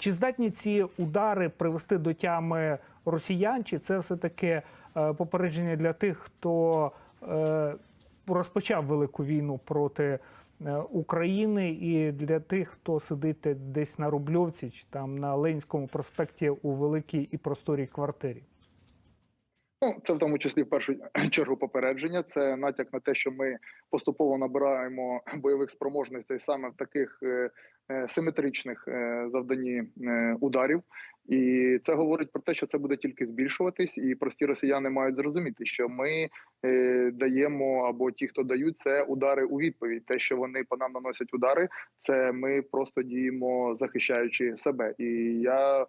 Чи здатні ці удари привести до тями росіян? Чи це все таки е, попередження для тих, хто е, розпочав велику війну проти е, України, і для тих, хто сидить десь на Рубльовці чи там на Ленінському проспекті у великій і просторій квартирі? Ну, це в тому числі в першу чергу попередження. Це натяк на те, що ми поступово набираємо бойових спроможностей саме в таких симетричних завдані завданні е, ударів. І це говорить про те, що це буде тільки збільшуватись, і прості росіяни мають зрозуміти, що ми е, даємо або ті, хто дають, це удари у відповідь. Те, що вони по нам наносять удари, це ми просто діємо захищаючи себе. І я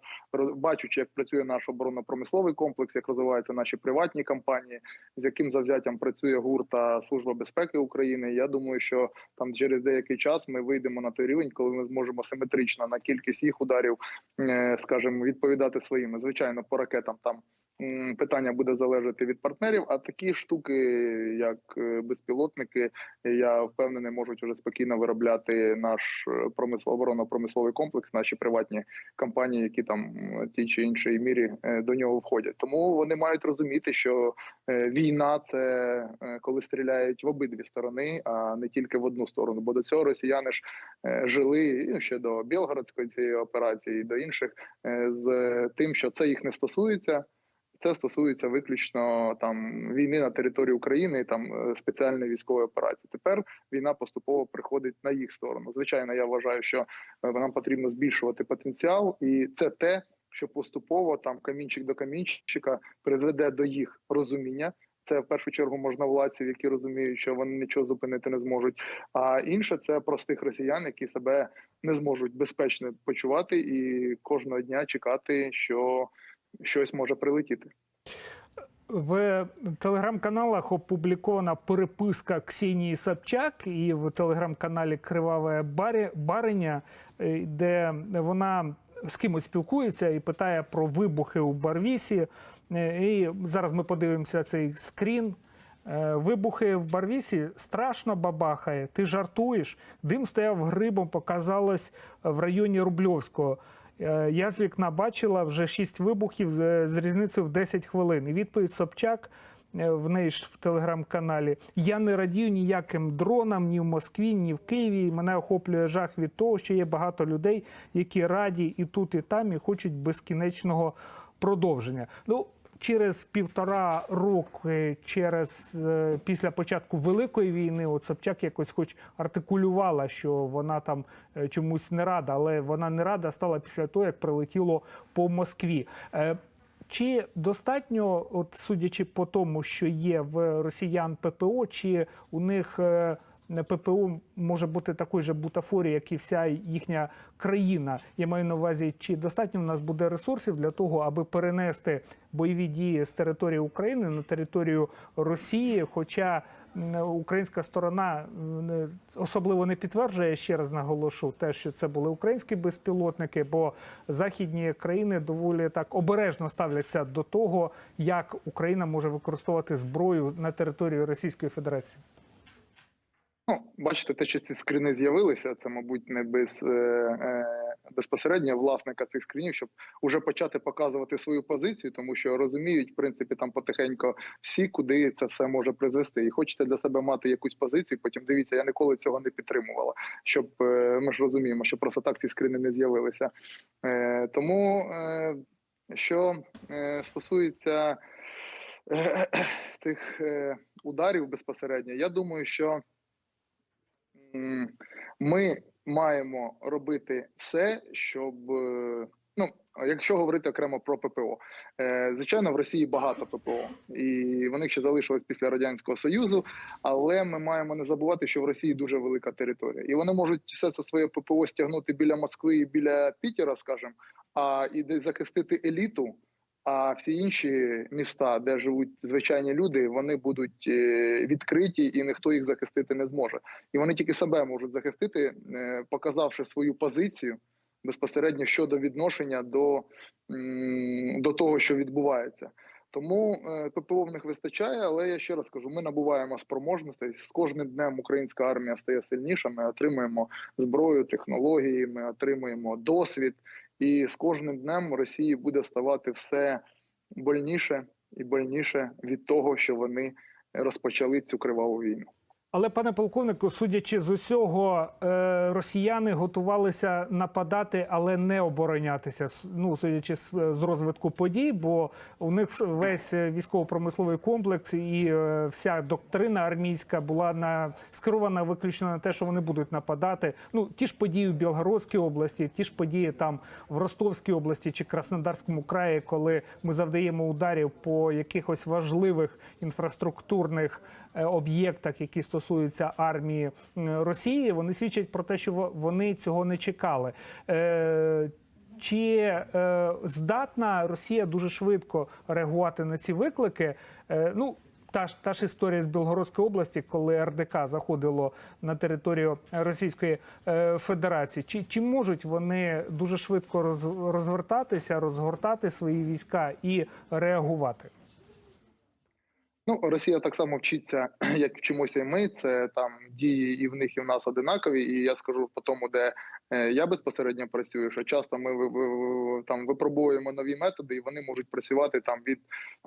бачучи, як працює наш оборонно-промисловий комплекс, як розвиваються наші приватні компанії, з яким завзяттям працює ГУР та Служба безпеки України. Я думаю, що там через деякий час ми вийдемо на той рівень, коли ми зможемо симетрично на кількість їх ударів, е, скажімо, відповідати своїми. Звичайно, по ракетам там. Питання буде залежати від партнерів, а такі штуки, як е, безпілотники, я впевнений, можуть уже спокійно виробляти наш е, промислово оборонно-промисловий комплекс, наші приватні компанії, які там ті чи іншій мірі е, до нього входять. Тому вони мають розуміти, що війна це коли стріляють в обидві сторони, а не тільки в одну сторону. Бо до цього росіяни ж жили ну, ще до Білгородської цієї операції, і до інших з тим, що це їх не стосується. Це стосується виключно там війни на території України, там е, спеціальної військової операції. Тепер війна поступово приходить на їх сторону. Звичайно, я вважаю, що е, нам потрібно збільшувати потенціал, і це те, що поступово там камінчик до камінчика призведе до їх розуміння. Це в першу чергу можновладців, які розуміють, що вони нічого зупинити не зможуть. А інше це простих росіян, які себе не зможуть безпечно почувати і кожного дня чекати, що щось може прилетіти. В телеграм-каналах опублікована переписка Ксенії Собчак і в телеграм-каналі Криваве Бариня, е, де вона з кимось спілкується і питає про вибухи у Барвісі. Е, І зараз ми подивимося цей скрін. Е, Вибухи в Барвісі страшно бабахає. Ти жартуєш? Дим стояв грибом, показалось в районі Рубльовського. Е, Я з вікна бачила вже шість вибухів з, різницею в 10 хвилин. І відповідь Собчак е, в неї ж в телеграм-каналі. Я не радію ніяким дронам ні в Москві, ні в Києві. Мене охоплює жах від того, що є багато людей, які раді і тут, і там, і хочуть безкінечного продовження. Ну, через півтора роки, через е, після початку великої війни, от Собчак якось хоч артикулювала, що вона там е, чомусь не рада, але вона не рада стала після того, як прилетіло по Москві. Е, Чи достатньо, от судячи по тому, що є в росіян ППО, чи у них ППО може бути такою же бутафорією, як і вся їхня країна? Я маю на увазі, чи достатньо в нас буде ресурсів для того, аби перенести бойові дії з території України на територію Росії? Хоча українська сторона особливо не підтверджує, ще раз наголошу, те, що це були українські безпілотники, бо західні країни доволі так обережно ставляться до того, як Україна може використовувати зброю на території Російської Федерації. Ну, бачите, те, що ці скріни з'явилися, це, мабуть, не без е, е, безпосередньо власника цих скрінів, щоб уже почати показувати свою позицію, тому що розуміють, в принципі, там потихеньку всі, куди це все може призвести. І хочеться для себе мати якусь позицію. Потім дивіться, я ніколи цього не підтримувала. Щоб е, ми ж розуміємо, що просто так ці скріни не з'явилися. Е, тому е, що е, стосується е, тих е, ударів безпосередньо, я думаю, що ми маємо робити все, щоб е, ну. Якщо говорити окремо про ППО, е, звичайно, в Росії багато ППО, і вони ще залишились після радянського союзу. Але ми маємо не забувати, що в Росії дуже велика територія, і вони можуть все це своє ППО стягнути біля Москви і біля Пітера, скажімо, а і десь захистити еліту. А всі інші міста, де живуть звичайні люди, вони будуть е, відкриті і ніхто їх захистити не зможе. І вони тільки себе можуть захистити, е, показавши свою позицію безпосередньо щодо відношення до, до того, що відбувається. Тому е, ППО в них вистачає, але я ще раз кажу: ми набуваємо спроможностей. З кожним днем українська армія стає сильніша. Ми отримуємо зброю, технології, ми отримуємо досвід. І з кожним днем Росії буде ставати все больніше і больніше від того, що вони розпочали цю криваву війну. Але, пане полковнику, судячи з усього, е, росіяни готувалися нападати, але не оборонятися. Ну, судячи з, з розвитку подій, бо у них весь е, військово-промисловий комплекс і е, вся доктрина армійська була на скерована виключно на те, що вони будуть нападати. Ну, ті ж події в Білгородській області, ті ж події там в Ростовській області чи Краснодарському краї, коли ми завдаємо ударів по якихось важливих інфраструктурних е, об'єктах, які стосуються армії Росії, вони свідчать про те, що вони цього не чекали. Е, Чи е, здатна Росія дуже швидко реагувати на ці виклики? Е, ну, та ж та ж історія з Білгородської області, коли РДК заходило на територію Російської е, Федерації. Чи, чи можуть вони дуже швидко роз, розвертатися, розгортати свої війська і реагувати? Ну, Росія так само вчиться, як вчимося і ми. Це там дії і в них, і в нас одинакові. І я скажу по тому, де е, я безпосередньо працюю, що часто ми там випробуємо нові методи, і вони можуть працювати там від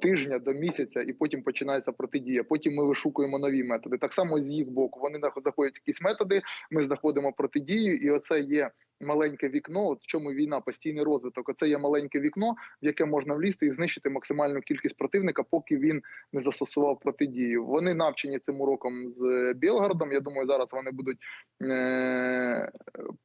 тижня до місяця, і потім починається протидія. Потім ми вишукуємо нові методи. Так само з їх боку. Вони нах- знаходять якісь методи. Ми знаходимо протидію, і оце є. Маленьке вікно, от в чому війна, постійний розвиток. Оце є маленьке вікно, в яке можна влізти і знищити максимальну кількість противника, поки він не застосував протидію. Вони навчені цим уроком з Білгородом. Я думаю, зараз вони будуть е-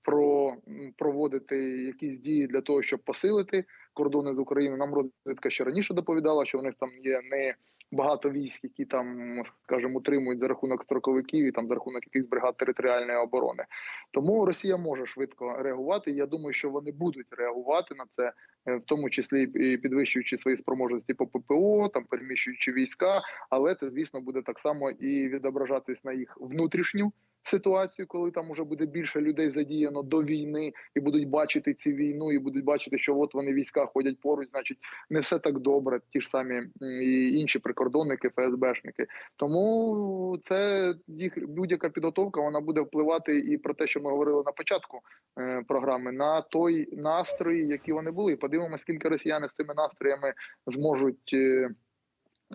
про проводити якісь дії для того, щоб посилити кордони з Україною. Нам розвідка ще раніше доповідала, що в них там є не багато військ, які там, скажімо, утримують за рахунок строковиків і там за рахунок якихось бригад територіальної оборони. Тому Росія може швидко реагувати. Я думаю, що вони будуть реагувати на це, е, в тому числі і підвищуючи свої спроможності по ППО, там переміщуючи війська. Але це, звісно, буде так само і відображатись на їх внутрішню ситуацію, коли там уже буде більше людей задіяно до війни, і будуть бачити цю війну, і будуть бачити, що от вони війська ходять поруч, значить не все так добре. Ті ж самі і інші прикордонники, ФСБшники. Тому це їх будь-яка підготовка вона буде впливати і про те, що ми говорили на початку е, програми, на той настрої, які вони були. Подивимося, скільки росіяни з цими настроями зможуть. е,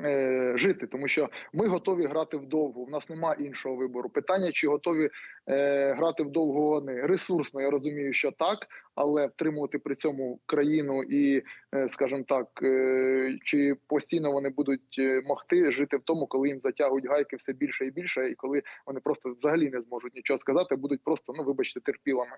е, Жити, тому що ми готові грати вдовго. У нас немає іншого вибору. Питання, чи готові е, грати вдовго вони ресурсно. Я розумію, що так, але втримувати при цьому країну і, е, скажімо так, е, чи постійно вони будуть е, могти жити в тому, коли їм затягують гайки все більше і більше, і коли вони просто взагалі не зможуть нічого сказати, будуть просто ну вибачте терпілами.